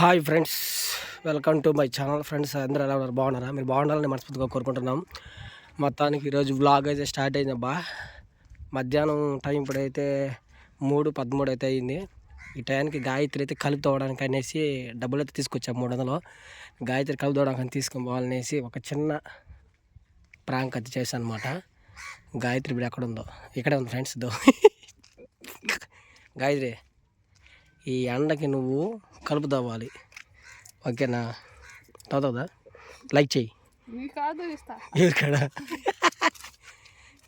Hi friends welcome to my channel. Friends అందరూ ఎలా ఉన్నారు? బాగున్నారా? మీరు బాగుండాలని మనస్ఫూర్తిగా కోరుకుంటున్నాం. మొత్తానికి ఈరోజు వ్లాగ్ అయితే స్టార్ట్ అయిందబ్బా. మధ్యాహ్నం టైం ఇప్పుడైతే మూడు పదమూడు అయితే అయింది. ఈ టైంకి గాయత్రి అయితే కలుపు తోవడానికి అనేసి డబ్బులు అయితే తీసుకొచ్చాం మూడు వందలు. గాయత్రి కలుపు తోవడానికి అని తీసుకొని పోవాలనేసి ఒక చిన్న ప్రాంక్ అయితే చేశాను అనమాట గాయత్రి ఇప్పుడు ఎక్కడ ఉందో? ఇక్కడే ఉంది ఫ్రెండ్స్ దో గాయత్రి ఈ ఎండకి నువ్వు కలుపు తవ్వాలి ఓకేనా? తవ్వుతుందా లైక్ చెయ్యి. ఇక్కడ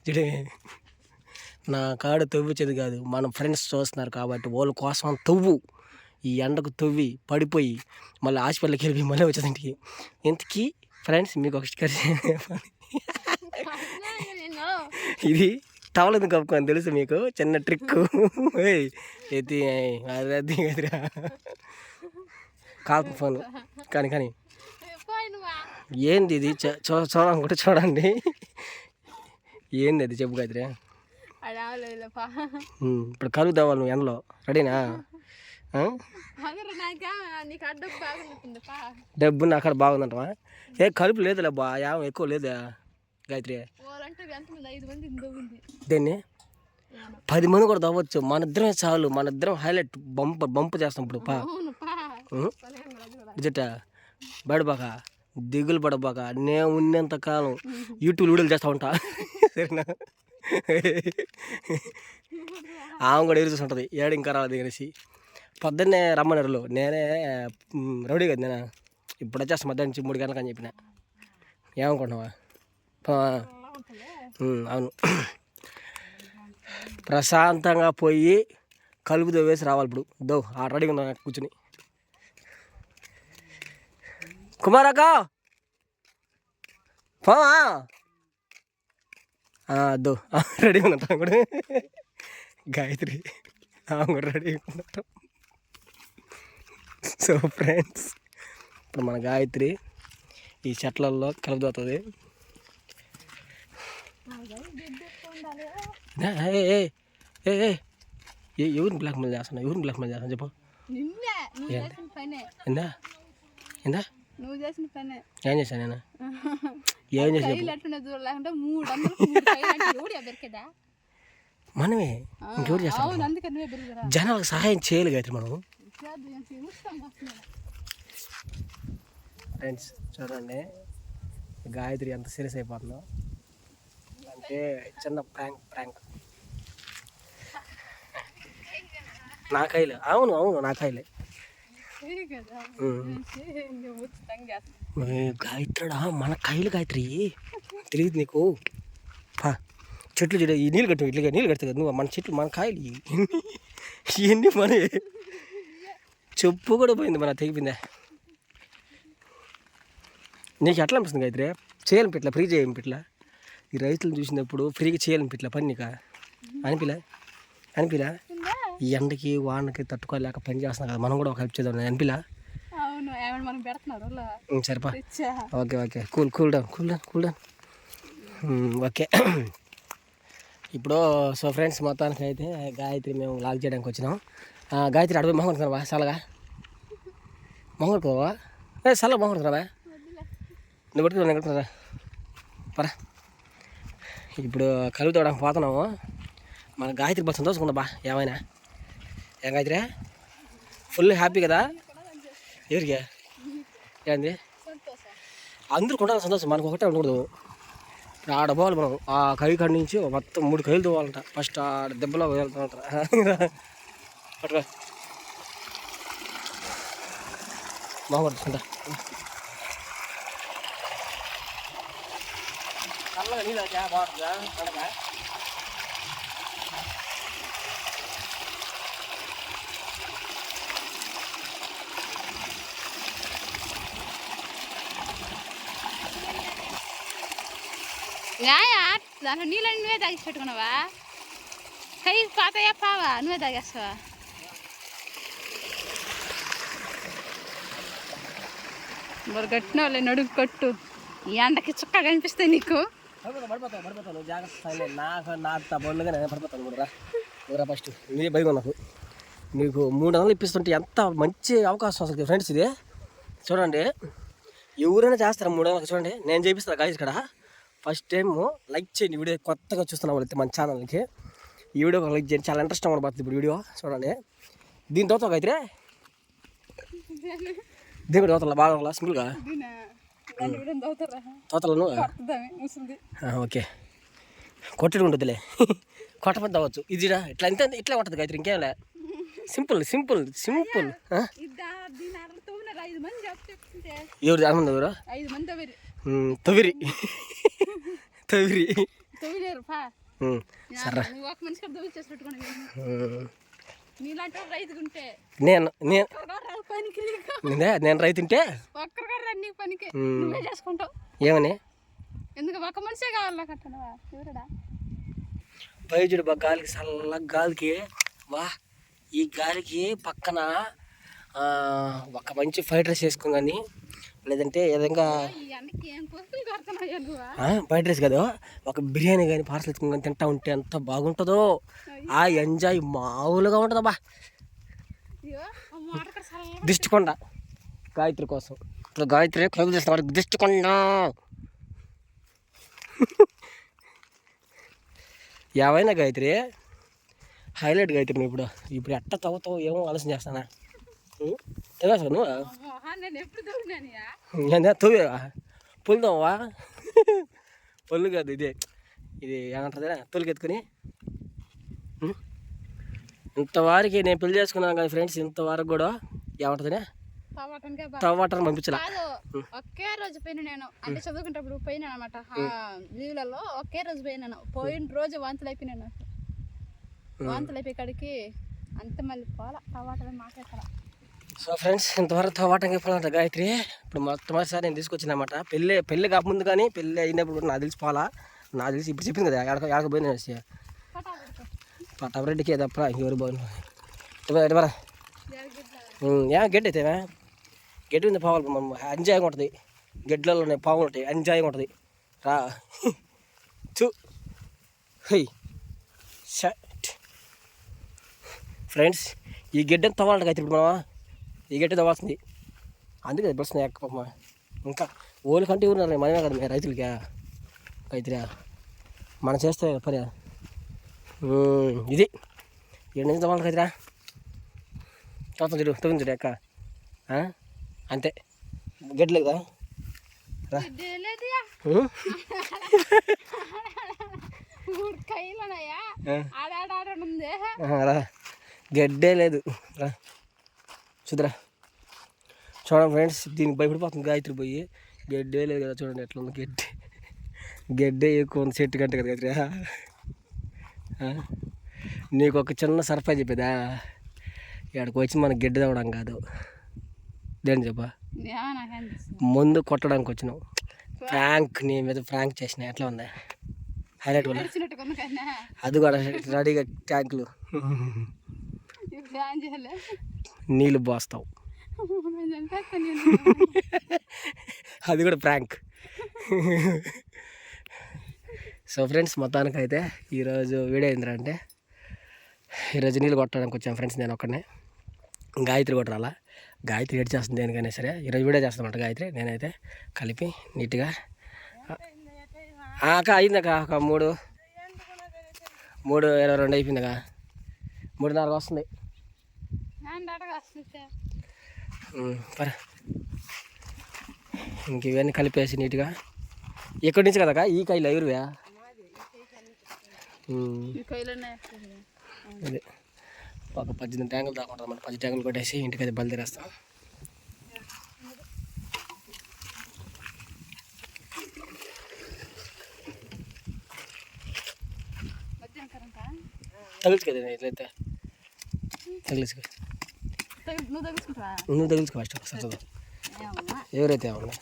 చూడు. నా కాడు తవ్వించేది కాదు. మన ఫ్రెండ్స్ చూస్తున్నారు కాబట్టి వాళ్ళ కోసం తవ్వు. ఈ ఎండకు తవ్వి పడిపోయి మళ్ళీ హాస్పిటల్కి వెళ్ళి మళ్ళీ వచ్చేది ఇంటికి. ఇంతకీ ఫ్రెండ్స్ మీకు ఒక స్టిక్కర్ ఇది టవల్ ఎందుకు కప్పుకొని తెలుసు మీకు? చిన్న ట్రిక్ ఎత్తి అది కాల్ ఫోన్. కానీ కానీ. ఏంది ఇది? చ- చూ చూడాలనుకుంటే చూడండి. ఏంది అది చెప్పు కదిరా ఇప్పుడు కలుగుదావాలి నువ్వు ఎండలో. రెడీనా? నాకా డబ్బు నా అక్కడ బాగుందంటవా? ఏ కలుపు లేదులే బా యావం ఎక్కువ లేదా. గాయత్రి. దేన్ని? పది మంది కూడా తవ్వచ్చు. మన ఇద్దరమే చాలు. మన ఇద్దరం హైలైట్ బంప్ బంప్ చేస్తాం ఇప్పుడు పా. ఇజట బడబాక దిగులు పడబాక నేను ఉన్నంత కాలం యూట్యూబ్ వీడియోలు చేస్తూ ఉంటా. సరేనా? ఆమె కూడా ఎదురు చూస్తుంటుంది ఏడు ఇంకా రాలేదు అనేసి. పొద్దున్నే రమ్మన్నారు నేనే రౌడీ కదా నేను? ఇప్పుడు వచ్చేస్తా మధ్యాహ్నం నుంచి మూడు గంటలకు అని చెప్పిన. ఏమనుకుంటున్నావా? ఉంటుంది అవును. ప్రశాంతంగా పోయి కలుపు వేసి రావాలి ఇప్పుడు. దో ఆ ఉన్నా కూర్చుని. కుమారక్క పోవా? దో రెడీగా ఉన్నట్టు కూడా. గాయత్రి ఆమె కూడా రెడీగా ఉన్నట్టు సో ఫ్రెండ్స్ ఇప్పుడు మన గాయత్రి ఈ చెట్లల్లో కలుపుతుంది ఏ ఎవరిని బ్లాక్మెయిల్ చేస్తున్నా ఎవరిని బ్లాక్మెయిల్ చేస్తున్నా చెప్పు. ఎందా ఎందా నువ్వు చేసిన పనే. ఏం చేశాను నేను? ఏం మూడు వందలు మనమే? ఇంకెవరు చేస్తాం జనాలకు సహాయం చేయాలి గాయత్రి మనం ఫ్రెండ్స్ చూడండి. గాయత్రి ఎంత సీరియస్ అయిపోతుందో. అంటే చిన్న ప్రాంక్ ప్రాంక్. నా కైలే. అవును అవును నా ఏ గాయత్రుడా మన కాయలు గాయత్రి. తెలియదు నీకు. పా. చెట్లు చూడ ఈ నీళ్ళు కట్టు ఇట్లా నీళ్ళు కడతాయి కదా నువ్వు. మన చెట్లు మన కాయలు. ఇవన్నీ మన చెప్పు కూడా పోయింది మన తెగిపోయిందా నీకు ఎట్లా అనిపిస్తుంది గాయత్రి? చేయాలని పెట్టలే ఫ్రీ చేయాలని పెట్టలే ఈ రైతులను చూసినప్పుడు ఫ్రీగా చేయాలని పెట్టలే పని నీకు అనిపిలే? అనిపిలా? ఈ ఎండకి వానకి తట్టుకోలేక పని చేస్తున్నాం కదా మనం కూడా ఒక హెల్ప్ చేద్దాం అనిపిలా? సరిపా. Okay okay. Cool cool down cool down cool down. Okay. ఇప్పుడు సో ఫ్రెండ్స్ మొత్తానికి అయితే గాయత్రి మేము లాగ్ చేయడానికి వచ్చినాం. గాయత్రి అడవి మొహం కొడుతున్నావా చల్లగా మొహం కొడుకోవా ఏ చల్ల మొహం కొడుతున్నావా? నువ్వు పట్టుకున్నా నేను కొడుతున్నా పరా. ఇప్పుడు కలుపు తోడానికి పోతున్నాము. మన గాయత్రి బాగా సంతోషంగా ఏమైనా? ఏం గాయత్రి? ఫుల్ హ్యాపీ కదా? ఎవరికి? ఏంది? అందరూ కొంటారు సంతోషం మనకు ఒకటే ఉండకూడదు. ఇప్పుడు ఆడ పోవాలి మనం. ఆ కై కాడి నుంచి మొత్తం మూడు కైలు తోవాలంట. ఫస్ట్ ఆడ దెబ్బలో వెళ్తూ ఉంటారు పట్టుకో బాగుంటుందా చల్లగా నీళ్ళు వచ్చా బాగుంటుందా దాంట్లో నీళ్ళని నువ్వే తాగేసి పెట్టుకున్నావా కై పాతయ్యా పావా నువ్వే తాగేస్తావా మరి కట్టిన వాళ్ళే నడుగు కట్టు ఈ ఎండకి చుక్క కనిపిస్తాయి నీకు? పడిపోతావు పడిపోతావు నువ్వు జాగ్రత్త సైలెంట్. నాకు నాకు నేను పడిపోతాను కూడా రా. ఊరా ఫస్ట్ నీదే భయం నాకు. మీకు మూడు వందలు ఇప్పిస్తుంటే ఎంత మంచి అవకాశం అసలు ఫ్రెండ్స్ ఇది. చూడండి. ఎవరైనా చేస్తారా మూడు వందలు చూడండి. నేను చేపిస్తాను గాయస్ ఇక్కడ. ఫస్ట్ టైం లైక్ చేయండి వీడియో కొత్తగా చూస్తున్న వాళ్ళైతే మన ఛానల్కి ఈ వీడియో లైక్ చేయండి. చాలా ఇంట్రెస్టింగ్ ఉండబోతుంది ఇప్పుడు వీడియో. చూడండి. దీని తర్వాత అయితే దీని కూడా తోతల బాగా దవుతారా తోతలను? ఓకే. కొట్టడం ఉంటుందిలే కొట్టమని తవ్వచ్చు. ఇది ఇట్లా ఇంత ఇట్లా ఉంటుంది గాయత్రి ఇంకేం లే. సింపుల్ సింపుల్ సింపుల్ ఐదు మంది ఎవరు ఎవరు? ఐదు మంది ఉమ్, తొవిరి తొవిరి తవ్విలేరు నీలాంటి రైతుకుంటే నేను నేను నేనే రైతుంటే? పనికి. నువ్వే చేసుకుంటావు. ఏమని? ఎందుకు ఒక మనిషే కావాలా కట్టనవా? ఎవరడా బయజుడు బా గాలికి చల్ల గాలికి వా ఈ గాలికి పక్కన ఒక మంచి ఫ్రైడ్ రైస్ వేసుకుని కానీ లేదంటే ఏదంగా ఈ అన్నకి ఏం కోసుకుని కడుతున్నావు నువ్వా ఫ్రైడ్ రైస్ కదా ఒక బిర్యానీ కానీ పార్సల్ కానీ తింటా ఉంటే ఎంత బాగుంటుందో. ఆ ఎంజాయ్ మామూలుగా కూడా చల్లగా దిష్టికొండ. గాయత్రి కోసం. ఇప్పుడు గాయత్రి కలుగు చేసిన వాడికి దిష్టికొండ. ఏమైనా గాయత్రి? హైలైట్ గాయత్రి ఇప్పుడు. ఇప్పుడు ఎట్ట తవ్వుతావు ఏమో ఆలోచన చేస్తానా? తెలియదు నువ్వు మొహా నేను ఎప్పుడు తవ్వినానియా ఏందా తవ్వే పుల్దావా పొల్లు కాదు ఇదే ఇది ఏమంటుంది తొలికెత్తుకుని? ఇంతవారికి నేను పెళ్ళి చేసుకున్నాను కదా ఫ్రెండ్స్ ఇంతవరకు కూడా బా తవ్వటం పంపించలా. ఒకే రోజు పోయిన నేను. అంటే చదువుకుంటప్పుడు పోయినా అనమాట లీవ్లలో ఒకే రోజు పోయినాను. పోయిన రోజు వాంతులు అయిపోయినాను వాంతులు అయిపోయి కాడికి అంత మళ్ళీ పోలా టమాటాలు మాట్లాడతారా సో ఫ్రెండ్స్ ఇంతవరకు తవ్వటం చెప్పాలంట గాయత్రి. ఇప్పుడు మొట్టమొదటిసారి నేను తీసుకొచ్చిన అనమాట పెళ్ళి పెళ్ళి కాకముందు కానీ పెళ్ళి అయినప్పుడు నా నాకు తెలిసి పోలా. నాకు తెలిసి ఇప్పుడు చెప్పింది కదా ఎడక ఎడకపోయింది నేను పట్టబరెడ్డికి తప్ప ఇంకెవరు బాగుంది ఏ గడ్డి అయితే గడ్డి ఉంది పావులు మనం ఎంజాయ్గా ఉంటుంది. గడ్డలలో ఉన్నాయి పావులు ఉంటాయి. ఎంజాయ్గా ఉంటుంది. రా. చూ. హై. షట్. ఫ్రెండ్స్ ఈ గడ్డని తవ్వాలంట అయితే ఇప్పుడు మనమా ఈ గడ్డి తవ్వాల్సింది. అందుకే ప్రశ్న ఎక్కమ్మ ఇంకా ఓళ్ళు కంటే ఉన్నారు మనమే కదా రైతులకి. రైతురా మనం చేస్తే పని ఇది. ఏడు నుంచి తవ్వాలి కదరా తవ్వుతుంది చూడు తవ్వుతుంది చూడు అక్క? అంతే. గడ్డలేదు కదా రా. గడ్డే లేదు. రా. చూద్దరా. చూడండి ఫ్రెండ్స్ దీనికి భయపడిపోతుంది గాయత్రి పోయి. గడ్డే లేదు కదా చూడండి ఎట్లా ఉంది గడ్డి. గడ్డే ఎక్కువ ఉంది చెట్టు కంటే కదా గాయత్రి? నీకు ఒక చిన్న సర్ప్రైజ్ చెప్పేదా? ఇక్కడికి వచ్చి మనకి గడ్డి తవ్వడం కాదు. దేని చెప్పా? ముందు కొట్టడానికి వచ్చినాం ఫ్రాంక్ నీ మీద ఫ్రాంక్ చేసిన. ఎట్లా ఉంది? హైలైట్ కన్నా అది కూడా రెడీగా ట్యాంకులు. నీళ్ళు పోస్తావు. అది కూడా ప్రాంక్. సో ఫ్రెండ్స్ మొత్తానికి అయితే ఈరోజు వీడియో అంటే ఈరోజు నీళ్ళు కొట్టడానికి వచ్చాను ఫ్రెండ్స్ నేను ఒక్కడనే. గాయత్రి కూడా రాలా. గాయత్రి ఎడ్ చేస్తుంది దేనికైనా సరే. ఈరోజు వీడియో చేస్తామంట గాయత్రి. నేనైతే కలిపి నీట్గా అక్క అయిందక్క ఒక మూడు మూడు ఇరవై రెండు అయిపోయిందిగా మూడున్నరకు వస్తుంది నేను డాటగా వస్తుంది ఉమ్, పర ఇంక ఇవన్నీ కలిపేసి నీట్గా. ఇక్కడి నుంచి కదకా ఈ ఈ కైలోనే అదే. ఒక పద్దెనిమిది ట్యాంకులు దాకా ఉంటుంది అన్నమాట. పది ట్యాంకులు కొట్టేసి ఇంటికి అయితే బయలుదేరేస్తాం. మధ్యాహ్నం కరెంట? తగులుచు కదా ఇట్లయితే. నువ్వు తగ్గించుకుంటావా నువ్వు తగిలించుకో ఫస్ట్ ఒకసారి ఏమన్నా ఎవరైతే ఏమన్నా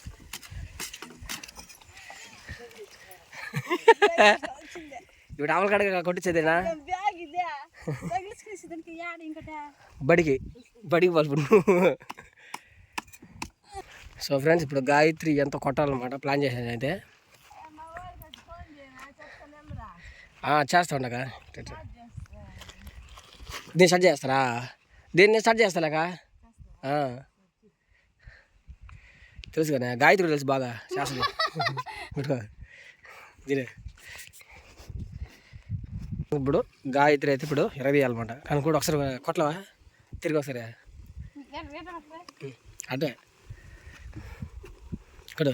ఇప్పుడు కాడ కొట్టించేదేనా? బడికి. బడికి పలుపుడు సో ఫ్రెండ్స్ ఇప్పుడు గాయత్రి ఎంత కొట్టాలన్నమాట ప్లాన్ చేశాను అయితే. చేస్తా ఉండగా. దీన్ని స్టార్ట్ చేస్తారా? దేన్నే స్టార్ట్ చేస్తాలేక తెలుసు కదా గాయత్రి తెలుసు బాగా శాస్త్రం. దీని ఇప్పుడు గాయత్రి అయితే ఇప్పుడు ఎరవేయాలన్నమాట కానీ కూడా ఒకసారి కొట్టలేవా? తిరిగి ఒకసారి. అంటే. ఇక్కడ.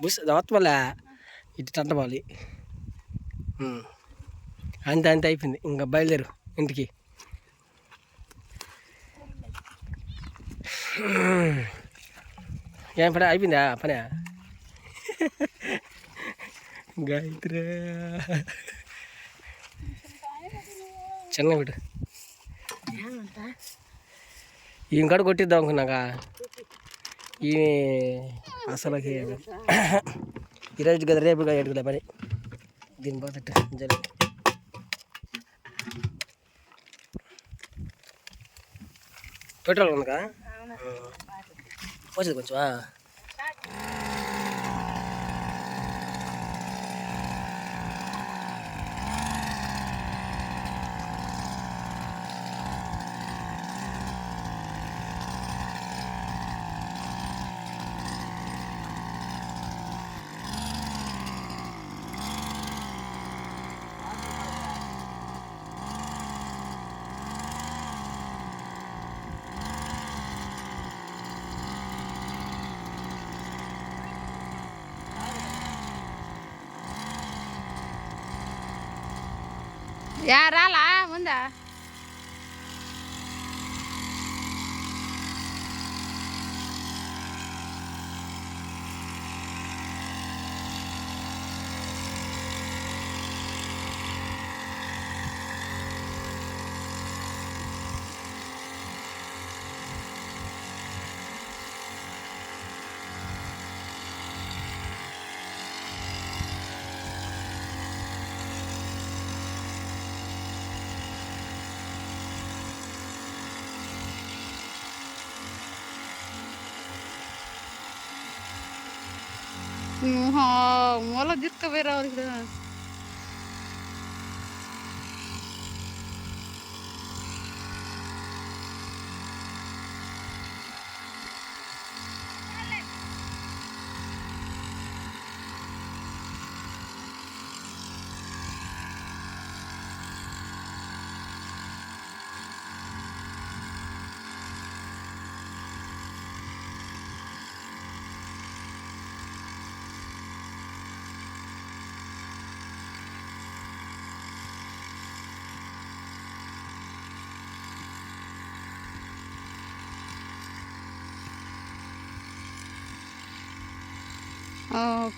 బుస్ వల్ల ఇటు తంటమాలి అంతే అంతే అయిపోయింది. ఇంకా బయలుదేరు ఇంటికి. ఏం పని అయిపోయిందా పని గాయత్రి చిన్న బిడ్డ ఈయన కాడ కొట్టిద్దాం అనుకున్నాక ఈ అసలుకి ఈరోజు కదా రేపు ఎడుగులే పని దీని పోతట్టు జరి పెట్రోల్ ఉందిగా పోసేది కొంచెం యా రాలా ముందా మూల దిక్కుపోయి రావాలి ఇక్కడ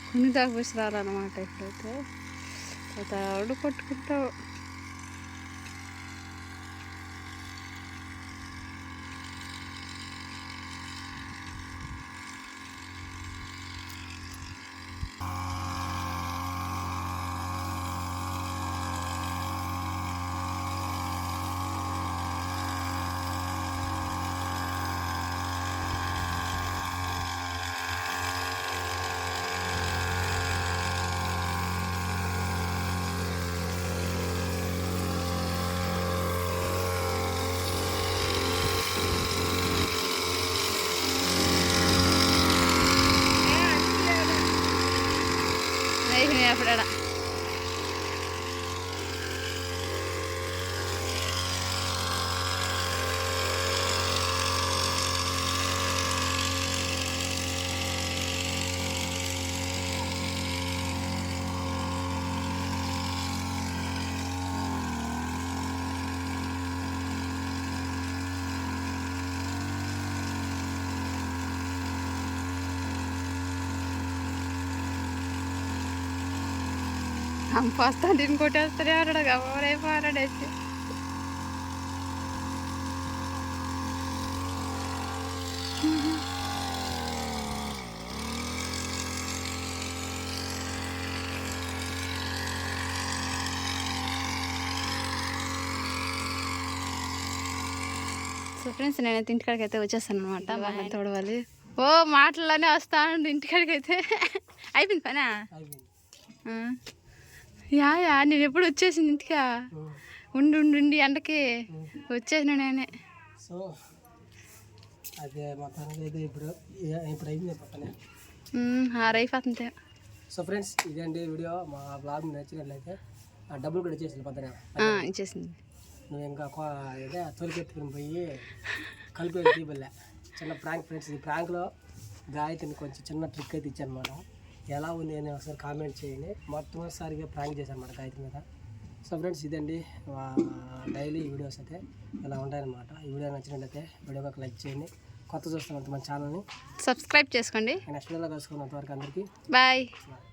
కొన్ని దాకా విసిరాలన్నమాట ఇప్పుడైతే. తాడు పట్టుకుంటావు 出来了。పంపొస్తా దీన్ని కొట్టేస్తారే ఆడాడు ఎవరైపు ఆడాడేసి సో ఫ్రెండ్స్ నేనైతే ఇంటికాడికి అయితే వచ్చేస్తాను అనమాట బాగా తోడవాలి ఓ మాటల్లోనే వస్తాను ఇంటికాడికి అయితే అయిపోయింది పనా. యా యా నేను ఎప్పుడు వచ్చేసింది ఇంటికా? ఉండి ఉండి ఉండి ఎండకి వచ్చేసిన నేనే. సో అదే మొత్తానికి అయితే ఇప్పుడు ఇప్పుడు అయింది పక్కనే ఆరైపోతుంది సో ఫ్రెండ్స్ ఇదండి వీడియో. మా బ్లాగ్ నచ్చినట్లయితే ఆ డబ్బులు కూడా ఇచ్చేసి పక్కన ఇచ్చేసింది. నువ్వు ఇంకా ఇదే తొలికెత్తుకుని పోయి కలిపి తీయబల్లే చిన్న ప్రాంక్ ఫ్రెండ్స్ ఈ ప్రాంక్లో గాయత్రిని కొంచెం చిన్న ట్రిక్ అయితే ఇచ్చానమాట ఎలా ఉంది అని ఒకసారి కామెంట్ చేయండి. మొట్టమొదటిసారిగా ప్రాంక్ చేశాను అనమాట గాయత్రి మీద. సో ఫ్రెండ్స్ ఇదండి. డైలీ వీడియోస్ అయితే ఇలా ఉంటాయన్నమాట. ఈ వీడియో నచ్చినట్లయితే వీడియోకి ఒక లైక్ చేయండి. కొత్త చూస్తున్నంత మన ఛానల్ని సబ్స్క్రైబ్ చేసుకోండి. నెక్స్ట్ వీడియోలో కలుసుకున్నంత వరకు అందరికీ బాయ్ బాయ్